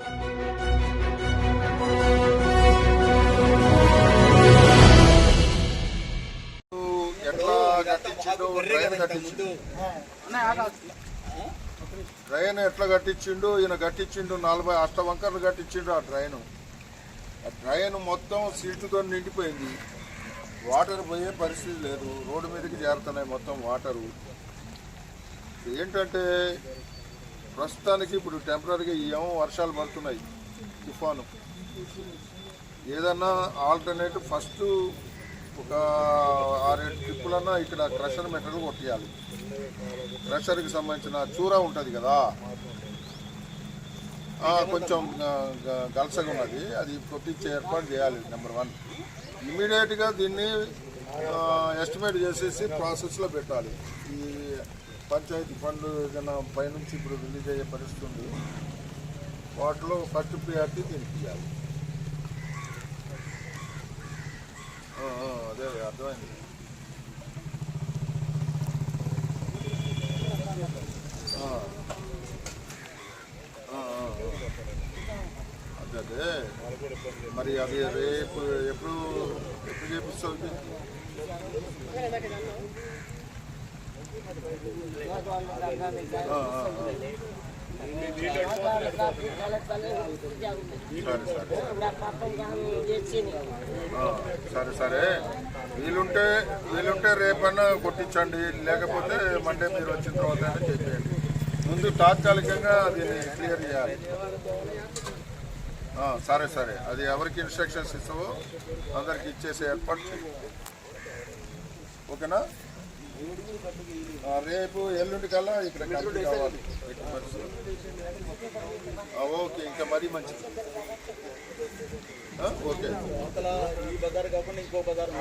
Train drain ఎట్లా కట్టించిండు? ఈయన కట్టించిండు నలభై అష్టవంకర్లు కట్టించిండు ఆ డ్రైన్. ఆ డ్రైన్ మొత్తం సీట్లతో నిండిపోయింది. వాటర్ పోయే పరిస్థితి లేదు. రోడ్డు మీదకి చేరుతున్నాయి మొత్తం వాటరు. ఏంటంటే ప్రస్తుతానికి ఇప్పుడు టెంపరీగా ఏమో వర్షాలు పడుతున్నాయి తుఫాను. ఏదన్నా ఆల్టర్నేట్ ఫస్ట్ ఒక ఆరేడు ట్రిప్పులన్నా ఇక్కడ క్రషర్ మెటల్ కొట్టేయాలి. క్రషర్కి సంబంధించిన చూర ఉంటుంది కదా. కొంచెం గ- గలసగా ఉన్నది. అది కొట్టించే ఏర్పాటు చేయాలి నెంబర్ వన్. ఇమీడియట్గా దీన్ని ఎస్టిమేట్ చేసేసి ప్రాసెస్లో పెట్టాలి. ఈ పంచాయతీ ఫండ్ ఏదైనా పైనుంచి ఇప్పుడు రిలీజ్ అయ్యే పరిస్థితి ఉంది. వాటిలో ఫస్ట్ ప్రియారిటీ దీనికి ఇవ్వాలి. అదే అర్థమైంది. అదే అదే. మరి అది రేపు ఎప్పుడు ఎప్పుడు చేపిస్తావు సరే సరే. సరే సరే వీలుంటే వీలుంటే రేపన్నా కొట్టించండి. లేకపోతే మండే మీరు వచ్చిన తర్వాత అయినా ముందు తాత్కాలికంగా దీన్ని క్లియర్ చేయాలి. సరే సరే. అది ఎవరికి ఇన్స్ట్రక్షన్స్ ఇస్తావో అందరికి ఇచ్చేసే ఏర్పాటు ఓకేనా? రేపు ఎల్లుండి కల్లా ఇక్కడ కావాలి ఓకే ఇంకా మరీ మంచిది. ఓకే. ఈ బజార్ కాకుండా ఇంకో బజార్